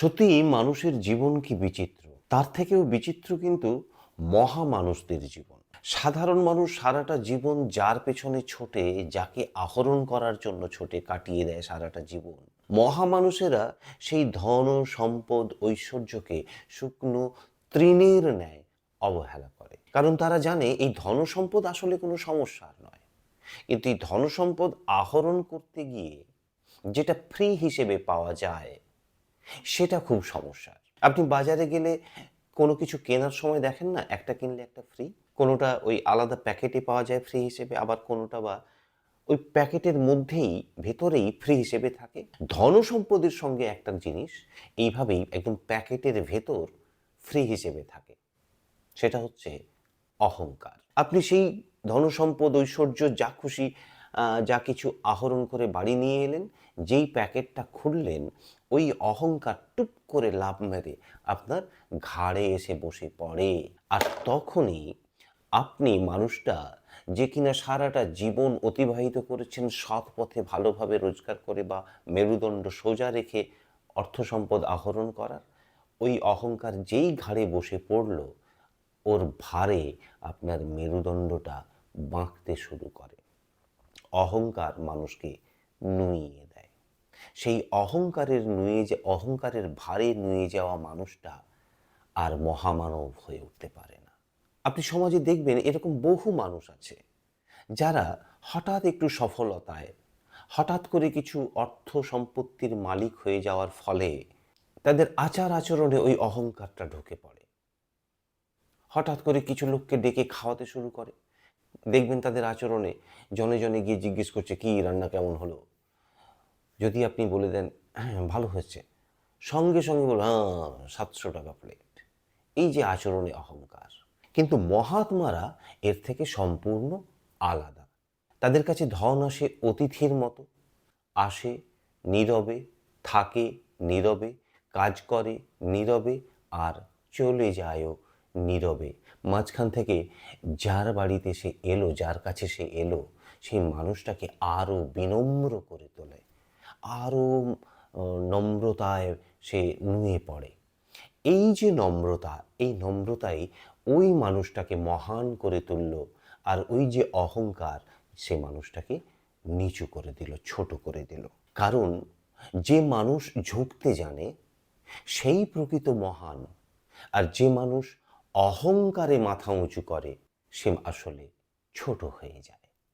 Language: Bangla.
সত্যিই মানুষের জীবন কি বিচিত্র? তার থেকেও বিচিত্র কিন্তু মহা মানুষদের জীবন। সাধারণ মানুষ সারাটা জীবন যার পেছনে ছোটে, যাকে আহরণ করার জন্য ছোটে, কাটিয়ে দেয় সারাটা জীবন। মহা মানুষেরা সেই ধন, সম্পদ, ঐশ্বর্যকে শুকনো তৃণের ন্যায় অবহেলা করে। কারণ তারা জানে এই ধন সম্পদ আসলে কোনো সমস্যার নয়। কিন্তু এই ধন সম্পদ আহরণ করতে গিয়ে যেটা ফ্রি হিসেবে পাওয়া যায় সেটা খুব সমস্যা। আপনি বাজারে গেলে কোনো কিছু কেনার সময় দেখেন না? একটা কিনলে একটা ফ্রি কোনোটা ওই আলাদা প্যাকেটে পাওয়া যায় ফ্রি হিসেবে, আবার কোনোটা বা ওই প্যাকেটের মধ্যেই, ভেতরেই ফ্রি হিসেবে থাকে? ধন সম্পদের সঙ্গে একটা জিনিস, এইভাবেই একদম প্যাকেটের ভেতর ফ্রি হিসেবে থাকে। সেটা হচ্ছে অহংকার। আপনি সেই ধনসম্পদ ঐশ্বর্য, যা খুশি যা কিছু আহরণ করে বাড়ি নিয়ে এলেন, যেই প্যাকেটটা খুললেন, ওই অহংকার টুপ করে লাভ মেরে আপনার ঘাড়ে এসে বসে পড়ে। আর তখনই আপনি মানুষটা যে কিনা সারাটা জীবন অতিবাহিত করেছেন, সৎ পথে ভালোভাবে রোজগার করে বা মেরুদণ্ড সোজা রেখে অর্থ সম্পদ আহরণ করার, ওই অহংকার যেই ঘাড়ে বসে পড়ল, ওর ভারে আপনার মেরুদণ্ডটা বাঁকতে শুরু করে। অহংকার মানুষকে নুইয়ে দেয়। সেই অহংকারের নুয়ে যে, অহংকারের ভারে নুয়ে যাওয়া মানুষটা আর মহামানব হয়ে উঠতে পারে না। আপনি সমাজে দেখবেন এরকম বহু মানুষ আছে যারা হঠাৎ একটু সফলতায়, হঠাৎ করে কিছু অর্থ সম্পত্তির মালিক হয়ে যাওয়ার ফলে তাদের আচার আচরণে ওই অহংকারটা ঢুকে পড়ে। হঠাৎ করে কিছু লোককে ডেকে খাওয়াতে শুরু করে দেখবেন তাদের আচরণে জনে জনে গিয়ে জিজ্ঞেস করছে, কি রান্না কেমন হলো? যদি আপনি বলে দেন হ্যাঁ ভালো হয়েছে। সঙ্গে সঙ্গে বলো হ্যাঁ সাতশো টাকা প্লেট এই যে আচরণে অহংকার। কিন্তু মহাত্মারা এর থেকে সম্পূর্ণ আলাদা। তাদের কাছে ধন আসে অতিথির মতো। আসে, নীরবে, থাকে, নীরবে, কাজ করে, নীরবে, আর চলে যায়ও নীরবে। মাঝখান থেকে যার বাড়িতে সে এলো, যার কাছে সে এলো, সেই মানুষটাকে আরও বিনম্র করে তোলে। আরও নম্রতায় সে নুয়ে পড়ে। এই যে নম্রতা, এই নম্রতাই ওই মানুষটাকে মহান করে তুলল আর ওই যে অহংকার, সে মানুষটাকে নিচু করে দিল, ছোট করে দিল। কারণ যে মানুষ ঝুঁকতে জানে, সেই প্রকৃত মহান। আর যে মানুষ অহংকারে মাথা উঁচু করে সে আসলে ছোট হয়ে যায়।